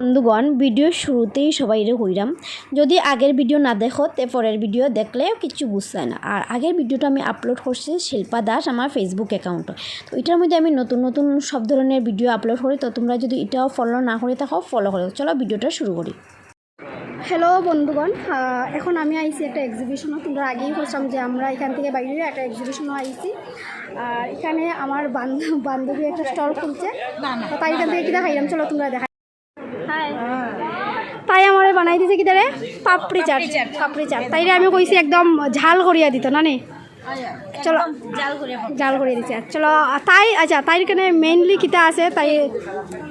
বন্ধুগণ ভিডিও শুরুতেই সবাই রে হইরাম যদি আগের ভিডিও না দেখো তে পরের ভিডিও দেখলে কিছু বুঝতে না। আর আগের ভিডিওটা আমি আপলোড করছি শিল্পা দাস আমার ফেসবুক অ্যাকাউন্ট তো এটার মধ্যে আমি নতুন নতুন সব ধরনের ভিডিও আপলোড করি তো তোমরা যদি এটাও ফলো না করে থাকো ফলো করো চলো ভিডিওটা শুরু করি। হ্যালো বন্ধুগণ এখন আমি আইছি একটা এক্সিবিশনও তোমরা আগেই বলছিলাম যে আমরা এখান থেকে বাইরে একটা এক্সিবিশনও আইছি। আর এখানে আমার বান্ধব বান্ধবী একটা স্টল খুলছে। তাই এখান থেকে কিনা খাইলাম চলো তোমরা দেখা তাই আমার বানাই দিছে কি তারে? পাপড়ি চাট। পাপড়ি চাট। তাই আমি কইছি একদম ঝাল করিয়া দিত না নে চলো জাল করে দিছে। চলো তাই আচ্ছা তাইর কানে মেইনলি কিতা আছে? তাই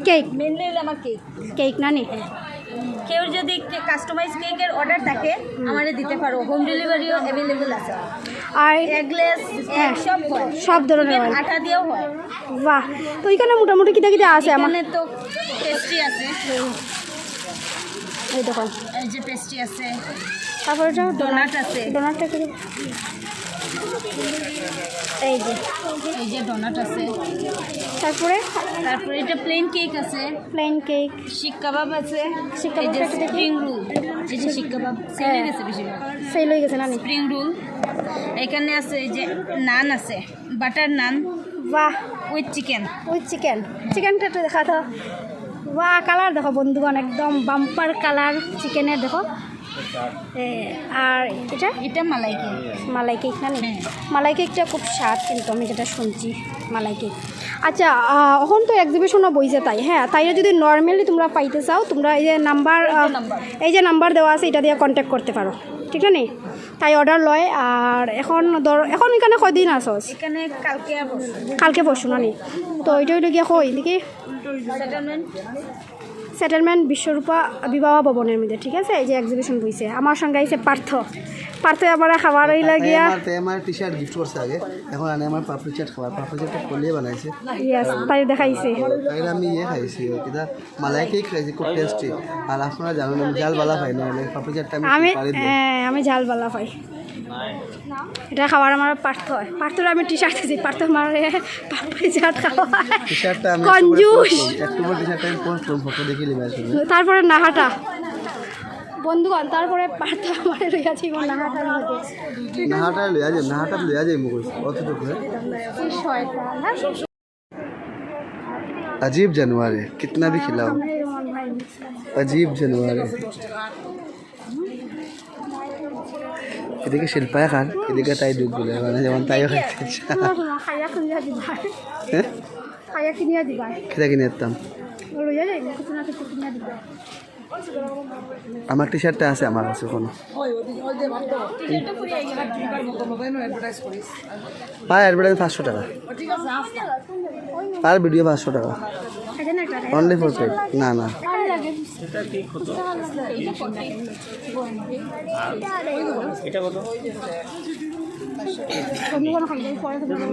কেক মেইনলি আমার কেক কেক না নে কেউ যদি কাস্টমাইজ কেকের অর্ডার থাকে আমারে দিতে পারো। হোম ডেলিভারিও অ্যাভেলেবল আছে। আর এগলেস হ্যাঁ। সব সব ধরনের হয়। আটা দিয়েও হয়। বাহ তো এখানে মোটামুটি কিতা কিতা আছে আমার। এখানে তো পেস্ট্রি আছে। এই দেখো। এই যে পেস্ট্রি আছে। তারপরে ডোনাট আছে। ডোনাটটা কি? এই যে। এই যে ডোনাট আছে। তারপরে? তারপরে এটা প্লেন কেক আছে। প্লেন কেক শিক কাবাব আছে। শিক দেখি। স্প্রিং রোল এই যে শিক কাবাব। সেল হয়ে গেছে বেশিরভাগ। সেল হয়ে গেছে না স্প্রিং রোল এখানে আছে এই যে নান আছে। বাটার নান বাহ। উইথ চিকেন ওই চিকেন চিকেনটা একটু দেখা তো বাহ কালার দেখো বন্ধুগণ একদম বাম্পার কালার চিকেনের দেখো। আর এটা? এটা মালাই কেক মালাই কেক না হ্যাঁ। মালাই কেকটা খুব স্বাদ কিন্তু আমি যেটা শুনছি মালাই কেক আচ্ছা এখন তো এক্সিবিশনও বইছে তাই হ্যাঁ? তাইরে যদি নর্মালি তোমরা পাইতে চাও তোমরা এই যে নাম্বার। এই যে নাম্বার দেওয়া আছে এটা দিয়ে কন্ট্যাক্ট করতে পারো। ঠিক আছে তাই অর্ডার লয় আর এখন ধর এখন এখানে কয়দিন আসস এখানে কালকে কালকে পরশু না তো এটা ওইটা গিয়ে কই দেখি। সেটেলমেন্ট বিশ্বরূপা বিবাহ ভবনের মধ্যে ঠিক আছে? এই যে এক্সিবিশন বইছে। আমার সঙ্গে আইছে পার্থ পার্থ আমার খাবার হইলা লাগিয়া আমার টি শার্ট গিফট করছে আগে। এখন আনে আমার পাপড়ি চাট খাবার পাপড়ি চাটটা কলিয়ে বানাইছে। ইয়েস তাই দেখাইছে। তাই আমি ইয়ে খাইছি। কিনা মালাই কেক খাইছি খুব টেস্টি আর আপনারা জানেন আমি জাল বালা খাই না পাপড়ি চাটটা আমি পারি আমি ঝালবালা পাই এটা খাবার আমার পার্থ হয় পার্থর আমি টি শার্ট দিয়েছি পার্থ আমার পাপড়ি চাট খাওয়া টি শার্টটা আমি কঞ্জুস একটু টি শার্টটা আমি পোস্ট করব ফটো দেখে নিবে আসলে তারপরে নাহাটা বন্ধুগণ তারপরে পার্থ আমার রয়েছে নাহাটার মধ্যে নাহাটা লইয়া যাই নাহাটা লইয়া যাই মুখ অতটুকু হ্যাঁ কি শয়তান হ্যাঁ? अजीब जानवर है कितना भी खिलाओ আমরা রোমান ভাই अजीब जानवर है এদিকে শিল্পায় খান এদিকে তাই ডুব বলে মানে যেমন দিবা হ্যাঁ কিনিয়া দিবা খেতে কিনে যেতাম আমার টি শার্টটা আছে আমার কাছে কোনো। পার অ্যাডভার্টাইজ পাঁচশো টাকা। পার ভিডিও পাঁচশো টাকা। অনলি ফর পেড না না। বন্ধুগণ খাইলে এটা তোমরা